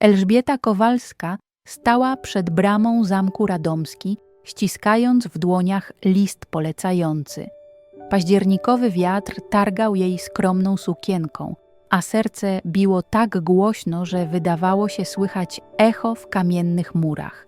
Elżbieta Kowalska stała przed bramą zamku Radomski, ściskając w dłoniach list polecający. Październikowy wiatr targał jej skromną sukienką, a serce biło tak głośno, że wydawało się słychać echo w kamiennych murach.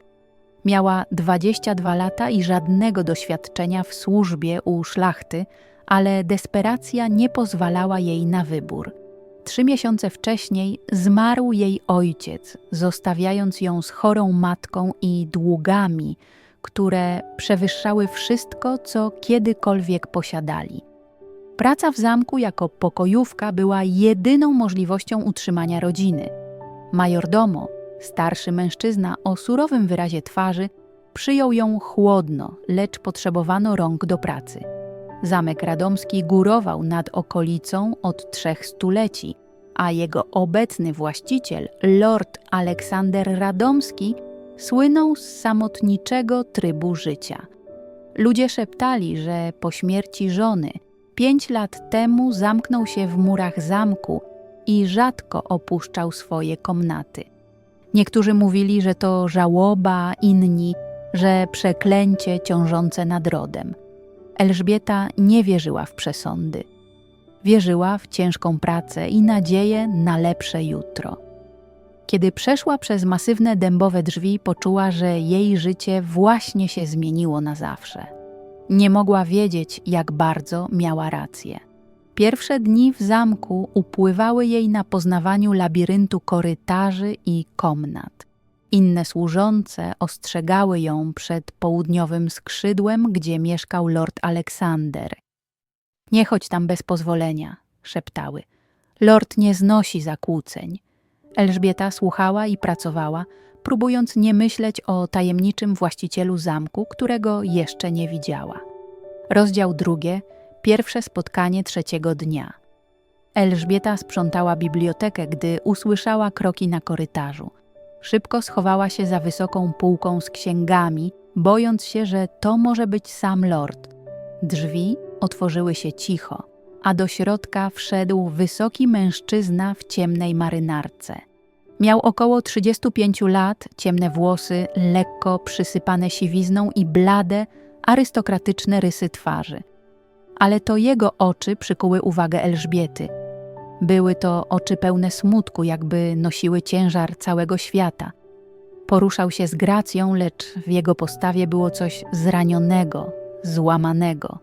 Miała 22 lata i żadnego doświadczenia w służbie u szlachty, ale desperacja nie pozwalała jej na wybór. Trzy miesiące wcześniej zmarł jej ojciec, zostawiając ją z chorą matką i długami, które przewyższały wszystko, co kiedykolwiek posiadali. Praca w zamku jako pokojówka była jedyną możliwością utrzymania rodziny. Majordomo, starszy mężczyzna o surowym wyrazie twarzy, przyjął ją chłodno, lecz potrzebowano rąk do pracy. Zamek radomski górował nad okolicą od trzech stuleci, a jego obecny właściciel, lord Aleksander Radomski, słynął z samotniczego trybu życia. Ludzie szeptali, że po śmierci żony pięć lat temu zamknął się w murach zamku i rzadko opuszczał swoje komnaty. Niektórzy mówili, że to żałoba, inni, że przeklęcie ciążące nad rodem. Elżbieta nie wierzyła w przesądy. Wierzyła w ciężką pracę i nadzieję na lepsze jutro. Kiedy przeszła przez masywne dębowe drzwi, poczuła, że jej życie właśnie się zmieniło na zawsze. Nie mogła wiedzieć, jak bardzo miała rację. Pierwsze dni w zamku upływały jej na poznawaniu labiryntu korytarzy i komnat. Inne służące ostrzegały ją przed południowym skrzydłem, gdzie mieszkał lord Aleksander. Nie chodź tam bez pozwolenia, szeptały. Lord nie znosi zakłóceń. Elżbieta słuchała i pracowała, próbując nie myśleć o tajemniczym właścicielu zamku, którego jeszcze nie widziała. Rozdział drugie, pierwsze spotkanie trzeciego dnia. Elżbieta sprzątała bibliotekę, gdy usłyszała kroki na korytarzu. Szybko schowała się za wysoką półką z księgami, bojąc się, że to może być sam lord. Drzwi otworzyły się cicho, a do środka wszedł wysoki mężczyzna w ciemnej marynarce. Miał około 35 lat, ciemne włosy, lekko przysypane siwizną i blade, arystokratyczne rysy twarzy. Ale to jego oczy przykuły uwagę Elżbiety. Były to oczy pełne smutku, jakby nosiły ciężar całego świata. Poruszał się z gracją, lecz w jego postawie było coś zranionego, złamanego.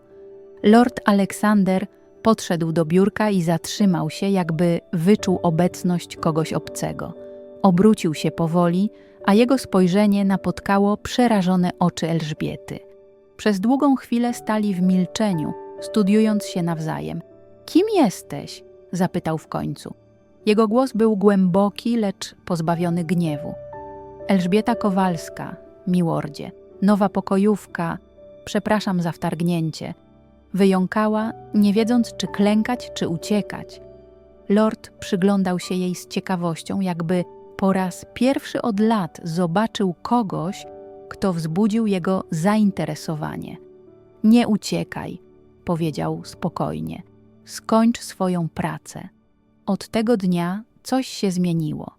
Lord Aleksander podszedł do biurka i zatrzymał się, jakby wyczuł obecność kogoś obcego. Obrócił się powoli, a jego spojrzenie napotkało przerażone oczy Elżbiety. Przez długą chwilę stali w milczeniu, studiując się nawzajem. Kim jesteś? Zapytał w końcu. Jego głos był głęboki, lecz pozbawiony gniewu. Elżbieta Kowalska, miłordzie, nowa pokojówka, przepraszam za wtargnięcie. Wyjąkała, nie wiedząc, czy klękać, czy uciekać. Lord przyglądał się jej z ciekawością, jakby po raz pierwszy od lat zobaczył kogoś, kto wzbudził jego zainteresowanie. Nie uciekaj, powiedział spokojnie. Skończ swoją pracę. Od tego dnia coś się zmieniło.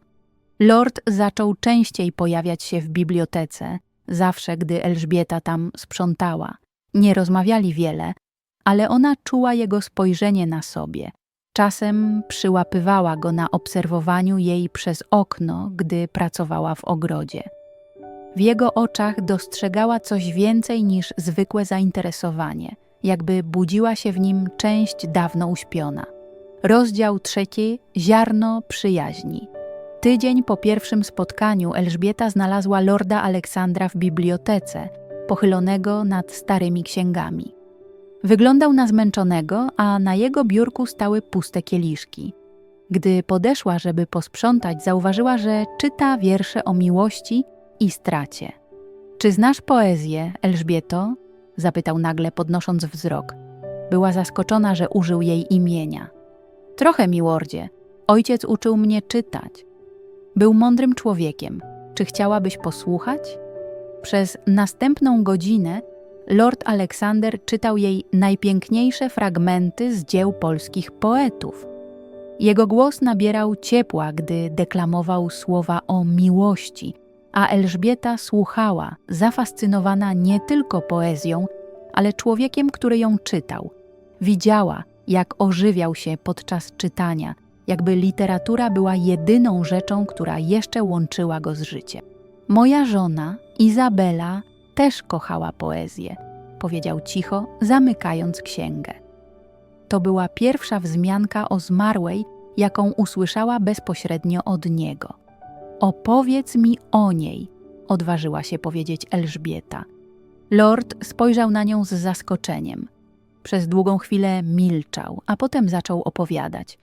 Lord zaczął częściej pojawiać się w bibliotece, zawsze gdy Elżbieta tam sprzątała. Nie rozmawiali wiele, ale ona czuła jego spojrzenie na sobie. Czasem przyłapywała go na obserwowaniu jej przez okno, gdy pracowała w ogrodzie. W jego oczach dostrzegała coś więcej niż zwykłe zainteresowanie, jakby budziła się w nim część dawno uśpiona. Rozdział trzeci Ziarno przyjaźni. Tydzień po pierwszym spotkaniu Elżbieta znalazła lorda Aleksandra w bibliotece, pochylonego nad starymi księgami. Wyglądał na zmęczonego, a na jego biurku stały puste kieliszki. Gdy podeszła, żeby posprzątać, zauważyła, że czyta wiersze o miłości i stracie. Czy znasz poezję, Elżbieto? Zapytał nagle, podnosząc wzrok. Była zaskoczona, że użył jej imienia. Trochę, miłordzie. Ojciec uczył mnie czytać. Był mądrym człowiekiem. Czy chciałabyś posłuchać? Przez następną godzinę Lord Aleksander czytał jej najpiękniejsze fragmenty z dzieł polskich poetów. Jego głos nabierał ciepła, gdy deklamował słowa o miłości, a Elżbieta słuchała, zafascynowana nie tylko poezją, ale człowiekiem, który ją czytał. Widziała, jak ożywiał się podczas czytania, jakby literatura była jedyną rzeczą, która jeszcze łączyła go z życiem. Moja żona, Izabela, też kochała poezję, powiedział cicho, zamykając księgę. To była pierwsza wzmianka o zmarłej, jaką usłyszała bezpośrednio od niego. Opowiedz mi o niej, odważyła się powiedzieć Elżbieta. Lord spojrzał na nią z zaskoczeniem. Przez długą chwilę milczał, a potem zaczął opowiadać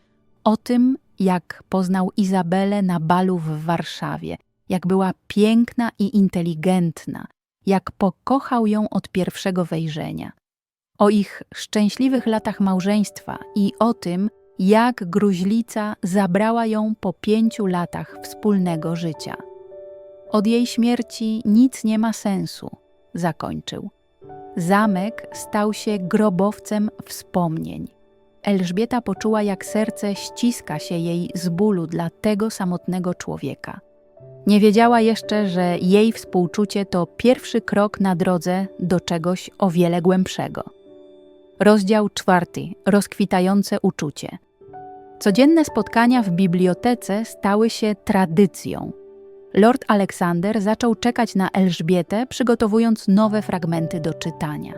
o tym, jak poznał Izabelę na balu w Warszawie, jak była piękna i inteligentna, jak pokochał ją od pierwszego wejrzenia. O ich szczęśliwych latach małżeństwa i o tym, jak gruźlica zabrała ją po pięciu latach wspólnego życia. Od jej śmierci nic nie ma sensu, zakończył. Zamek stał się grobowcem wspomnień. Elżbieta poczuła, jak serce ściska się jej z bólu dla tego samotnego człowieka. Nie wiedziała jeszcze, że jej współczucie to pierwszy krok na drodze do czegoś o wiele głębszego. Rozdział czwarty. Rozkwitające uczucie. Codzienne spotkania w bibliotece stały się tradycją. Lord Aleksander zaczął czekać na Elżbietę, przygotowując nowe fragmenty do czytania.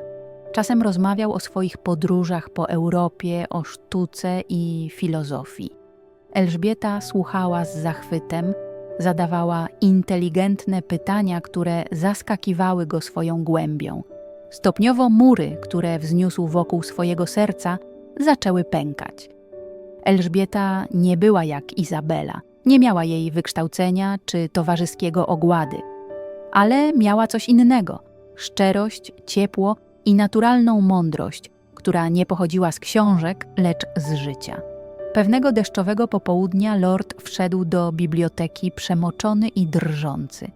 Czasem rozmawiał o swoich podróżach po Europie, o sztuce i filozofii. Elżbieta słuchała z zachwytem, zadawała inteligentne pytania, które zaskakiwały go swoją głębią. Stopniowo mury, które wzniósł wokół swojego serca, zaczęły pękać. Elżbieta nie była jak Izabela, nie miała jej wykształcenia czy towarzyskiego ogłady, ale miała coś innego szczerość, ciepło i naturalną mądrość, która nie pochodziła z książek, lecz z życia. Pewnego deszczowego popołudnia lord wszedł do biblioteki przemoczony i drżący.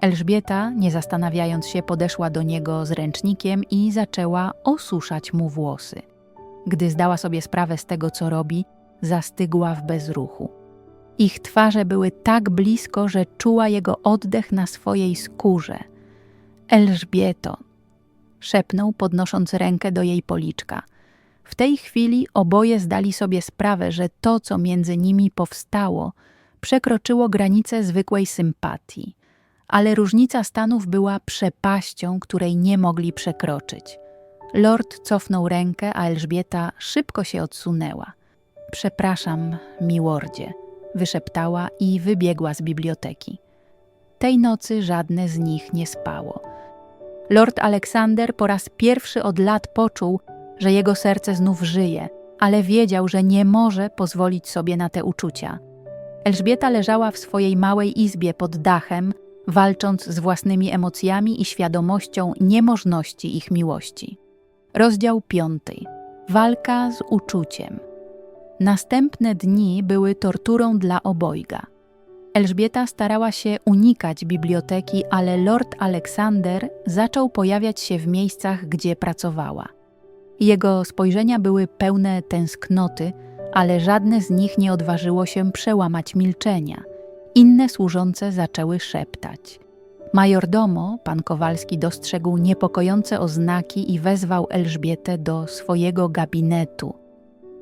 Elżbieta, nie zastanawiając się, podeszła do niego z ręcznikiem i zaczęła osuszać mu włosy. Gdy zdała sobie sprawę z tego, co robi, zastygła w bezruchu. Ich twarze były tak blisko, że czuła jego oddech na swojej skórze. Elżbieto, szepnął, podnosząc rękę do jej policzka. W tej chwili oboje zdali sobie sprawę, że to, co między nimi powstało, przekroczyło granice zwykłej sympatii, ale różnica stanów była przepaścią, której nie mogli przekroczyć. Lord cofnął rękę, a Elżbieta szybko się odsunęła. Przepraszam, miłordzie, wyszeptała i wybiegła z biblioteki. Tej nocy żadne z nich nie spało. Lord Aleksander po raz pierwszy od lat poczuł, że jego serce znów żyje, ale wiedział, że nie może pozwolić sobie na te uczucia. Elżbieta leżała w swojej małej izbie pod dachem, walcząc z własnymi emocjami i świadomością niemożności ich miłości. Rozdział piąty. Walka z uczuciem. Następne dni były torturą dla obojga. Elżbieta starała się unikać biblioteki, ale Lord Aleksander zaczął pojawiać się w miejscach, gdzie pracowała. Jego spojrzenia były pełne tęsknoty, ale żadne z nich nie odważyło się przełamać milczenia. Inne służące zaczęły szeptać. Majordomo, pan Kowalski dostrzegł niepokojące oznaki i wezwał Elżbietę do swojego gabinetu.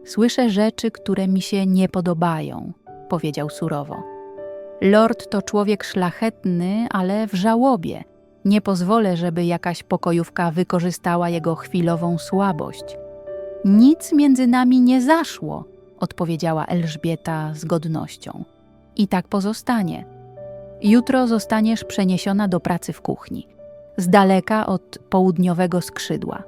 Słyszę rzeczy, które mi się nie podobają, powiedział surowo. Lord to człowiek szlachetny, ale w żałobie. Nie pozwolę, żeby jakaś pokojówka wykorzystała jego chwilową słabość. Nic między nami nie zaszło, odpowiedziała Elżbieta z godnością. I tak pozostanie. Jutro zostaniesz przeniesiona do pracy w kuchni, z daleka od południowego skrzydła.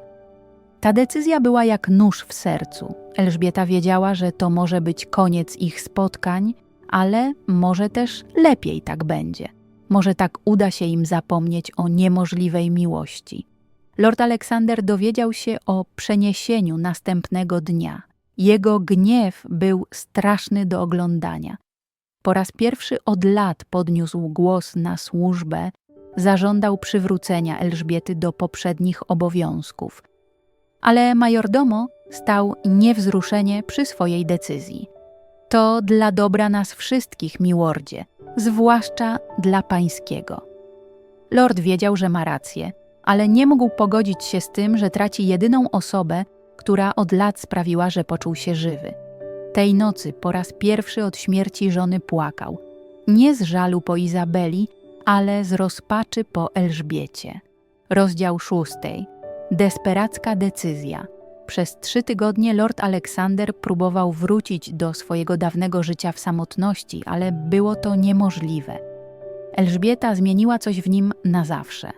Ta decyzja była jak nóż w sercu. Elżbieta wiedziała, że to może być koniec ich spotkań, ale może też lepiej tak będzie. Może tak uda się im zapomnieć o niemożliwej miłości. Lord Aleksander dowiedział się o przeniesieniu następnego dnia. Jego gniew był straszny do oglądania. Po raz pierwszy od lat podniósł głos na służbę, zażądał przywrócenia Elżbiety do poprzednich obowiązków. Ale majordomo stał niewzruszenie przy swojej decyzji. To dla dobra nas wszystkich, miłordzie, zwłaszcza dla pańskiego. Lord wiedział, że ma rację, ale nie mógł pogodzić się z tym, że traci jedyną osobę, która od lat sprawiła, że poczuł się żywy. Tej nocy po raz pierwszy od śmierci żony płakał. Nie z żalu po Izabeli, ale z rozpaczy po Elżbiecie. Rozdział szóstej. Desperacka decyzja. Przez trzy tygodnie Lord Aleksander próbował wrócić do swojego dawnego życia w samotności, ale było to niemożliwe. Elżbieta zmieniła coś w nim na zawsze.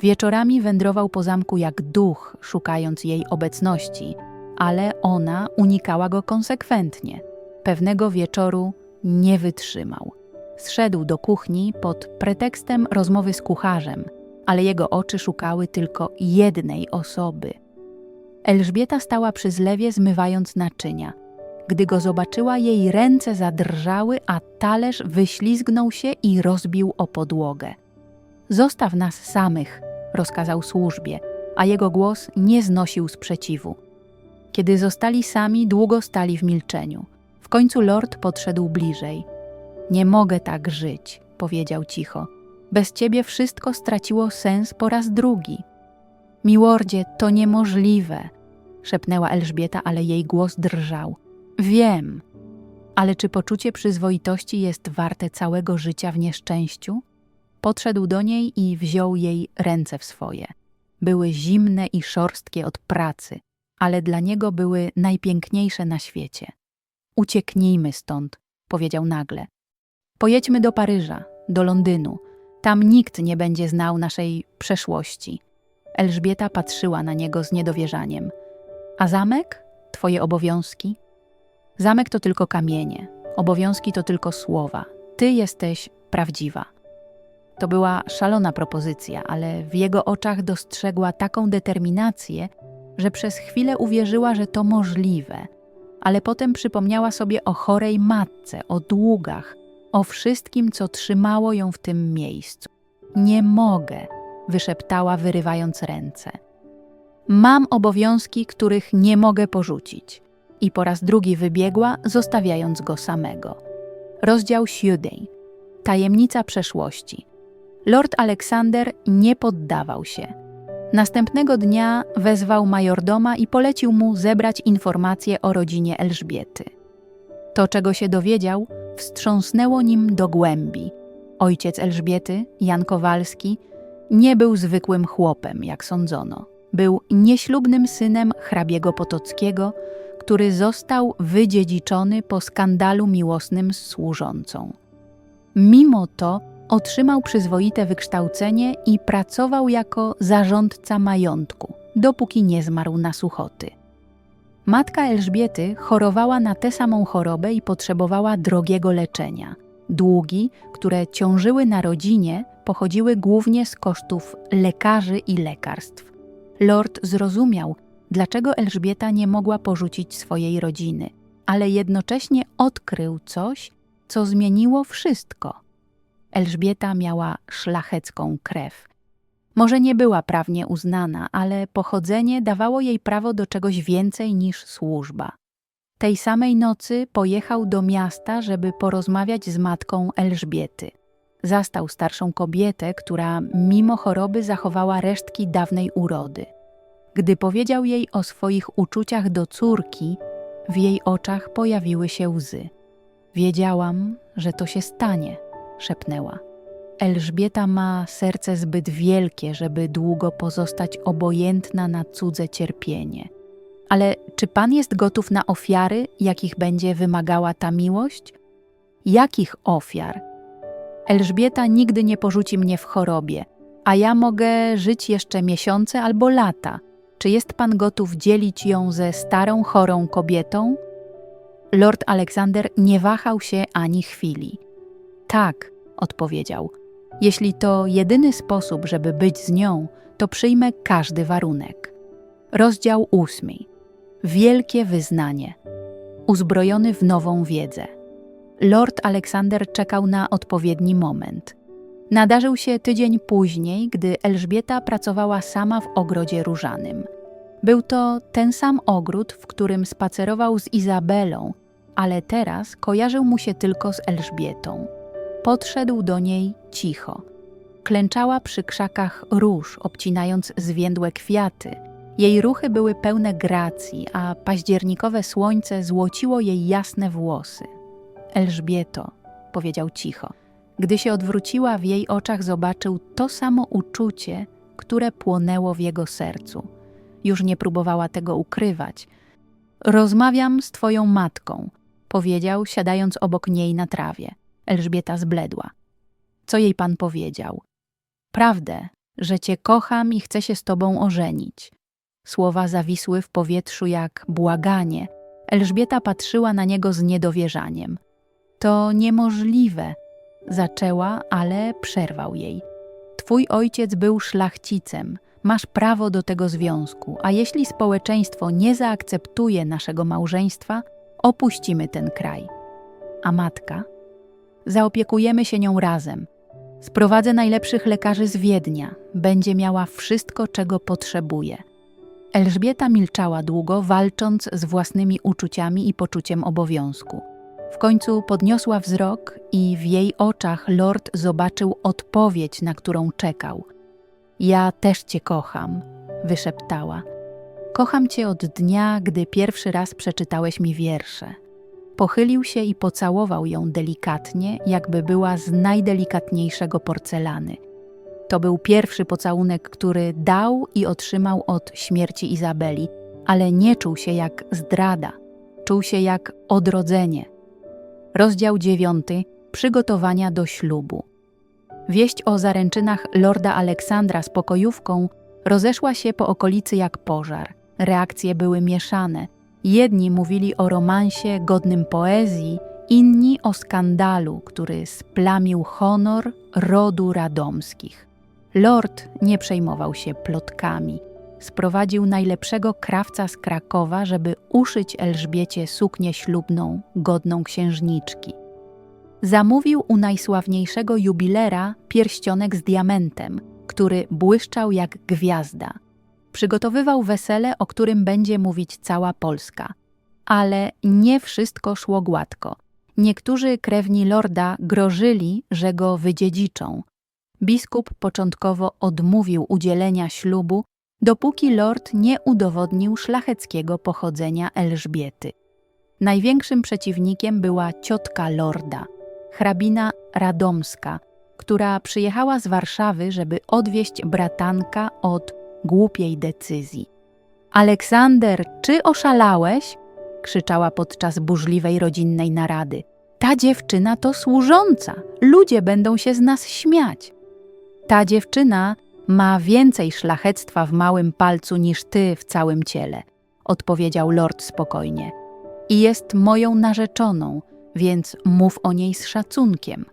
Wieczorami wędrował po zamku jak duch, szukając jej obecności, ale ona unikała go konsekwentnie. Pewnego wieczoru nie wytrzymał. Zszedł do kuchni pod pretekstem rozmowy z kucharzem, ale jego oczy szukały tylko jednej osoby. Elżbieta stała przy zlewie, zmywając naczynia. Gdy go zobaczyła, jej ręce zadrżały, a talerz wyślizgnął się i rozbił o podłogę. Zostaw nas samych, rozkazał służbie, a jego głos nie znosił sprzeciwu. Kiedy zostali sami, długo stali w milczeniu. W końcu lord podszedł bliżej. Nie mogę tak żyć, powiedział cicho. Bez ciebie wszystko straciło sens po raz drugi. Miłordzie, to niemożliwe, szepnęła Elżbieta, ale jej głos drżał. Wiem, ale czy poczucie przyzwoitości jest warte całego życia w nieszczęściu? Podszedł do niej i wziął jej ręce w swoje. Były zimne i szorstkie od pracy, ale dla niego były najpiękniejsze na świecie. Ucieknijmy stąd, powiedział nagle. Pojedźmy do Paryża, do Londynu. Tam nikt nie będzie znał naszej przeszłości. Elżbieta patrzyła na niego z niedowierzaniem. A zamek? Twoje obowiązki? Zamek to tylko kamienie, obowiązki to tylko słowa. Ty jesteś prawdziwa. To była szalona propozycja, ale w jego oczach dostrzegła taką determinację, że przez chwilę uwierzyła, że to możliwe, ale potem przypomniała sobie o chorej matce, o długach, o wszystkim, co trzymało ją w tym miejscu. Nie mogę, wyszeptała, wyrywając ręce. Mam obowiązki, których nie mogę porzucić. I po raz drugi wybiegła, zostawiając go samego. Rozdział siódmy. Tajemnica przeszłości. Lord Aleksander nie poddawał się. Następnego dnia wezwał majordoma i polecił mu zebrać informacje o rodzinie Elżbiety. To, czego się dowiedział, wstrząsnęło nim do głębi. Ojciec Elżbiety, Jan Kowalski, nie był zwykłym chłopem, jak sądzono. Był nieślubnym synem hrabiego Potockiego, który został wydziedziczony po skandalu miłosnym z służącą. Mimo to otrzymał przyzwoite wykształcenie i pracował jako zarządca majątku, dopóki nie zmarł na suchoty. Matka Elżbiety chorowała na tę samą chorobę i potrzebowała drogiego leczenia. Długi, które ciążyły na rodzinie, pochodziły głównie z kosztów lekarzy i lekarstw. Lord zrozumiał, dlaczego Elżbieta nie mogła porzucić swojej rodziny, ale jednocześnie odkrył coś, co zmieniło wszystko. Elżbieta miała szlachecką krew. Może nie była prawnie uznana, ale pochodzenie dawało jej prawo do czegoś więcej niż służba. Tej samej nocy pojechał do miasta, żeby porozmawiać z matką Elżbiety. Zastał starszą kobietę, która mimo choroby zachowała resztki dawnej urody. Gdy powiedział jej o swoich uczuciach do córki, w jej oczach pojawiły się łzy. Wiedziałam, że to się stanie, szepnęła. Elżbieta ma serce zbyt wielkie, żeby długo pozostać obojętna na cudze cierpienie. Ale czy pan jest gotów na ofiary, jakich będzie wymagała ta miłość? Jakich ofiar? Elżbieta nigdy nie porzuci mnie w chorobie, a ja mogę żyć jeszcze miesiące albo lata. Czy jest pan gotów dzielić ją ze starą, chorą kobietą? Lord Aleksander nie wahał się ani chwili. Tak, odpowiedział. Jeśli to jedyny sposób, żeby być z nią, to przyjmę każdy warunek. Rozdział ósmy. Wielkie wyznanie. Uzbrojony w nową wiedzę. Lord Aleksander czekał na odpowiedni moment. Nadarzył się tydzień później, gdy Elżbieta pracowała sama w ogrodzie różanym. Był to ten sam ogród, w którym spacerował z Izabelą, ale teraz kojarzył mu się tylko z Elżbietą. Podszedł do niej cicho. Klęczała przy krzakach róż, obcinając zwiędłe kwiaty. Jej ruchy były pełne gracji, a październikowe słońce złociło jej jasne włosy. Elżbieto, powiedział cicho. Gdy się odwróciła, w jej oczach zobaczył to samo uczucie, które płonęło w jego sercu. Już nie próbowała tego ukrywać. Rozmawiam z twoją matką, powiedział, siadając obok niej na trawie. Elżbieta zbledła. Co jej pan powiedział? Prawdę, że cię kocham i chcę się z tobą ożenić. Słowa zawisły w powietrzu jak błaganie. Elżbieta patrzyła na niego z niedowierzaniem. To niemożliwe, zaczęła, ale przerwał jej. Twój ojciec był szlachcicem, masz prawo do tego związku, a jeśli społeczeństwo nie zaakceptuje naszego małżeństwa, opuścimy ten kraj. A matka? Zaopiekujemy się nią razem. Sprowadzę najlepszych lekarzy z Wiednia, będzie miała wszystko, czego potrzebuje. Elżbieta milczała długo, walcząc z własnymi uczuciami i poczuciem obowiązku. W końcu podniosła wzrok i w jej oczach lord zobaczył odpowiedź, na którą czekał. Ja też cię kocham, wyszeptała. Kocham cię od dnia, gdy pierwszy raz przeczytałeś mi wiersze. Pochylił się i pocałował ją delikatnie, jakby była z najdelikatniejszego porcelany. To był pierwszy pocałunek, który dał i otrzymał od śmierci Izabeli, ale nie czuł się jak zdrada, czuł się jak odrodzenie. Rozdział dziewiąty. Przygotowania do ślubu. Wieść o zaręczynach lorda Aleksandra z pokojówką rozeszła się po okolicy jak pożar. Reakcje były mieszane. Jedni mówili o romansie godnym poezji, inni o skandalu, który splamił honor rodu radomskich. Lord nie przejmował się plotkami. Sprowadził najlepszego krawca z Krakowa, żeby uszyć Elżbiecie suknię ślubną, godną księżniczki. Zamówił u najsławniejszego jubilera pierścionek z diamentem, który błyszczał jak gwiazda. Przygotowywał wesele, o którym będzie mówić cała Polska. Ale nie wszystko szło gładko. Niektórzy krewni lorda grożyli, że go wydziedziczą. Biskup początkowo odmówił udzielenia ślubu, dopóki lord nie udowodnił szlacheckiego pochodzenia Elżbiety. Największym przeciwnikiem była ciotka lorda, hrabina Radomska, która przyjechała z Warszawy, żeby odwieść bratanka od głupiej decyzji. Aleksander, czy oszalałeś? krzyczała podczas burzliwej rodzinnej narady. Ta dziewczyna to służąca. Ludzie będą się z nas śmiać. Ta dziewczyna ma więcej szlachectwa w małym palcu niż ty w całym ciele, odpowiedział lord spokojnie. I jest moją narzeczoną, więc mów o niej z szacunkiem.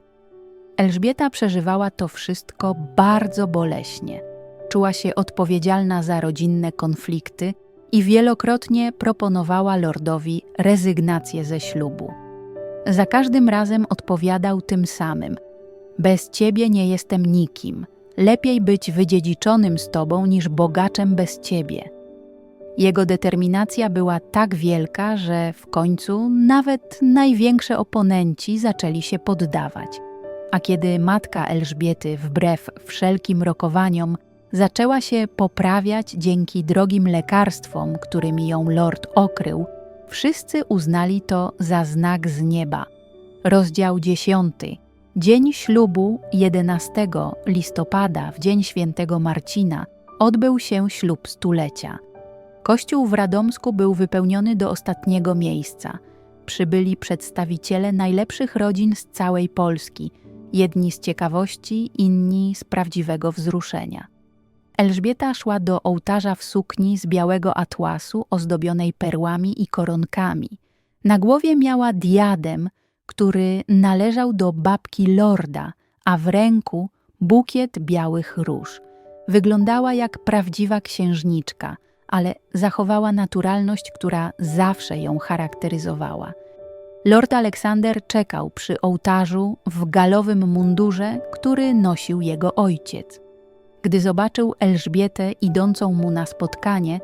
Elżbieta przeżywała to wszystko bardzo boleśnie. Czuła się odpowiedzialna za rodzinne konflikty i wielokrotnie proponowała lordowi rezygnację ze ślubu. Za każdym razem odpowiadał tym samym: Bez ciebie nie jestem nikim. Lepiej być wydziedziczonym z tobą niż bogaczem bez ciebie. Jego determinacja była tak wielka, że w końcu nawet największe oponenci zaczęli się poddawać. A kiedy matka Elżbiety, wbrew wszelkim rokowaniom, zaczęła się poprawiać dzięki drogim lekarstwom, którymi ją lord okrył, wszyscy uznali to za znak z nieba. Rozdział 10. Dzień ślubu 11 listopada, w dzień świętego Marcina, odbył się ślub stulecia. Kościół w Radomsku był wypełniony do ostatniego miejsca. Przybyli przedstawiciele najlepszych rodzin z całej Polski, jedni z ciekawości, inni z prawdziwego wzruszenia. Elżbieta szła do ołtarza w sukni z białego atłasu ozdobionej perłami i koronkami. Na głowie miała diadem, który należał do babki lorda, a w ręku bukiet białych róż. Wyglądała jak prawdziwa księżniczka, ale zachowała naturalność, która zawsze ją charakteryzowała. Lord Aleksander czekał przy ołtarzu w galowym mundurze, który nosił jego ojciec. Gdy zobaczył Elżbietę idącą mu na spotkanie,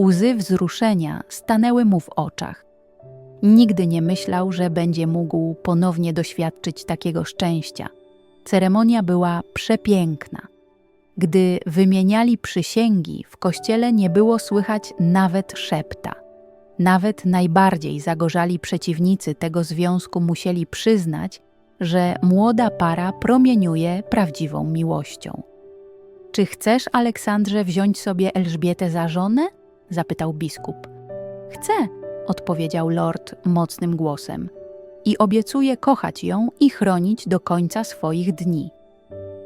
łzy wzruszenia stanęły mu w oczach. Nigdy nie myślał, że będzie mógł ponownie doświadczyć takiego szczęścia. Ceremonia była przepiękna. Gdy wymieniali przysięgi, w kościele nie było słychać nawet szepta. Nawet najbardziej zagorzali przeciwnicy tego związku musieli przyznać, że młoda para promieniuje prawdziwą miłością. Czy chcesz, Aleksandrze, wziąć sobie Elżbietę za żonę? zapytał biskup. Chcę, odpowiedział lord mocnym głosem. I obiecuję kochać ją i chronić do końca swoich dni.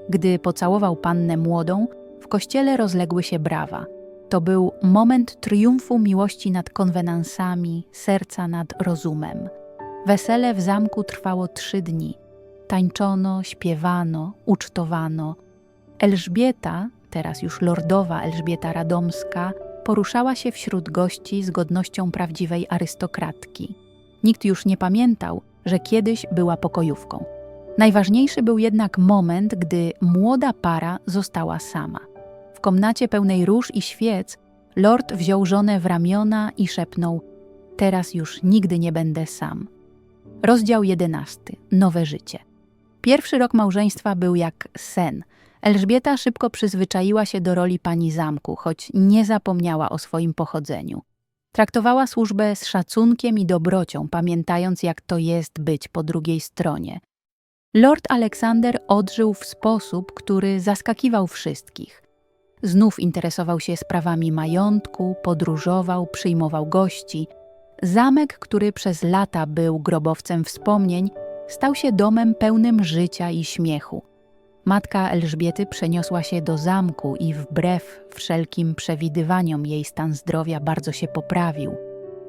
Gdy pocałował pannę młodą, w kościele rozległy się brawa. To był moment triumfu miłości nad konwenansami, serca nad rozumem. Wesele w zamku trwało trzy dni. Tańczono, śpiewano, ucztowano. Elżbieta, teraz już lordowa Elżbieta Radomska, poruszała się wśród gości z godnością prawdziwej arystokratki. Nikt już nie pamiętał, że kiedyś była pokojówką. Najważniejszy był jednak moment, gdy młoda para została sama. W komnacie pełnej róż i świec lord wziął żonę w ramiona i szepnął: Teraz już nigdy nie będę sam. Rozdział jedenasty. Nowe życie. Pierwszy rok małżeństwa był jak sen. Elżbieta szybko przyzwyczaiła się do roli pani zamku, choć nie zapomniała o swoim pochodzeniu. Traktowała służbę z szacunkiem i dobrocią, pamiętając, jak to jest być po drugiej stronie. Lord Aleksander odżył w sposób, który zaskakiwał wszystkich. Znów interesował się sprawami majątku, podróżował, przyjmował gości. Zamek, który przez lata był grobowcem wspomnień, stał się domem pełnym życia i śmiechu. Matka Elżbiety przeniosła się do zamku i wbrew wszelkim przewidywaniom jej stan zdrowia bardzo się poprawił.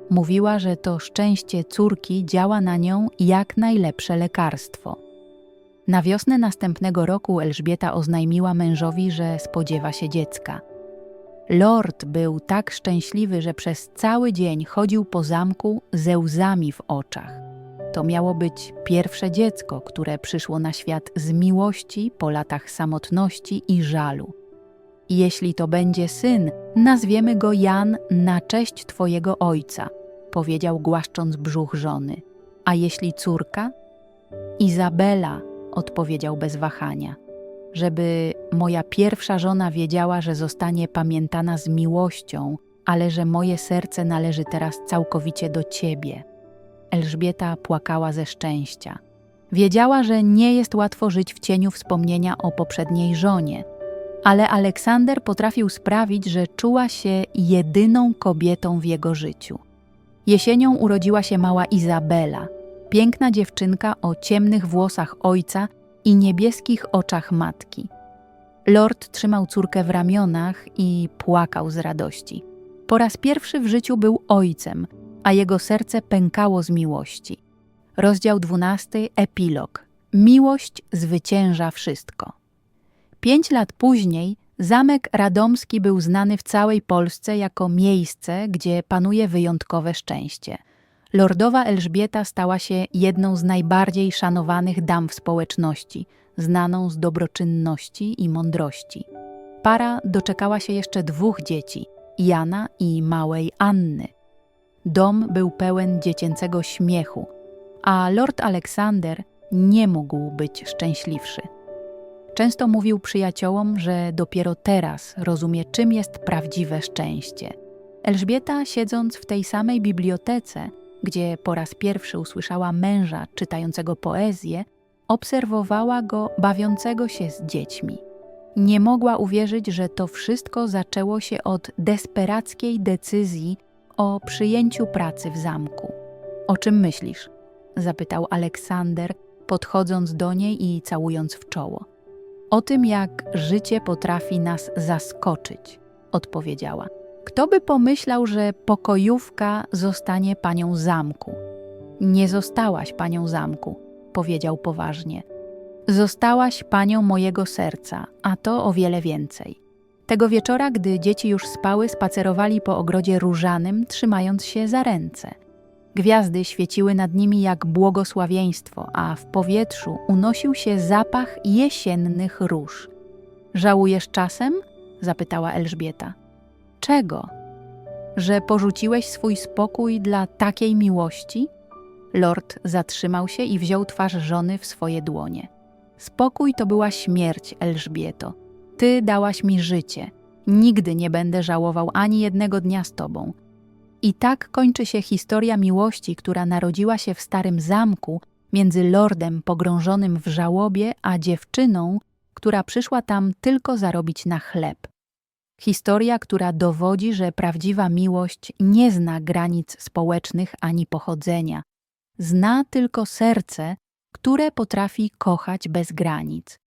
Mówiła, że to szczęście córki działa na nią jak najlepsze lekarstwo. Na wiosnę następnego roku Elżbieta oznajmiła mężowi, że spodziewa się dziecka. Lord był tak szczęśliwy, że przez cały dzień chodził po zamku ze łzami w oczach. To miało być pierwsze dziecko, które przyszło na świat z miłości po latach samotności i żalu. Jeśli to będzie syn, nazwiemy go Jan na cześć twojego ojca, powiedział głaszcząc brzuch żony. A jeśli córka? Izabela, odpowiedział bez wahania, żeby moja pierwsza żona wiedziała, że zostanie pamiętana z miłością, ale że moje serce należy teraz całkowicie do ciebie. Elżbieta płakała ze szczęścia. Wiedziała, że nie jest łatwo żyć w cieniu wspomnienia o poprzedniej żonie, ale Aleksander potrafił sprawić, że czuła się jedyną kobietą w jego życiu. Jesienią urodziła się mała Izabela, piękna dziewczynka o ciemnych włosach ojca i niebieskich oczach matki. Lord trzymał córkę w ramionach i płakał z radości. Po raz pierwszy w życiu był ojcem, a jego serce pękało z miłości. Rozdział 12. Epilog. Miłość zwycięża wszystko. Pięć lat później zamek radomski był znany w całej Polsce jako miejsce, gdzie panuje wyjątkowe szczęście. Lordowa Elżbieta stała się jedną z najbardziej szanowanych dam w społeczności, znaną z dobroczynności i mądrości. Para doczekała się jeszcze dwóch dzieci, Jana i małej Anny – Dom był pełen dziecięcego śmiechu, a Lord Aleksander nie mógł być szczęśliwszy. Często mówił przyjaciołom, że dopiero teraz rozumie, czym jest prawdziwe szczęście. Elżbieta, siedząc w tej samej bibliotece, gdzie po raz pierwszy usłyszała męża czytającego poezję, obserwowała go bawiącego się z dziećmi. Nie mogła uwierzyć, że to wszystko zaczęło się od desperackiej decyzji o przyjęciu pracy w zamku. O czym myślisz? zapytał Aleksander, podchodząc do niej i całując w czoło. O tym, jak życie potrafi nas zaskoczyć, odpowiedziała. Kto by pomyślał, że pokojówka zostanie panią zamku? Nie zostałaś panią zamku, powiedział poważnie. Zostałaś panią mojego serca, a to o wiele więcej. Tego wieczora, gdy dzieci już spały, spacerowali po ogrodzie różanym, trzymając się za ręce. Gwiazdy świeciły nad nimi jak błogosławieństwo, a w powietrzu unosił się zapach jesiennych róż. Żałujesz czasem? zapytała Elżbieta. Czego? że porzuciłeś swój spokój dla takiej miłości? Lord zatrzymał się i wziął twarz żony w swoje dłonie. Spokój to była śmierć, Elżbieto. Ty dałaś mi życie. Nigdy nie będę żałował ani jednego dnia z tobą. I tak kończy się historia miłości, która narodziła się w starym zamku między lordem pogrążonym w żałobie, a dziewczyną, która przyszła tam tylko zarobić na chleb. Historia, która dowodzi, że prawdziwa miłość nie zna granic społecznych ani pochodzenia. Zna tylko serce, które potrafi kochać bez granic.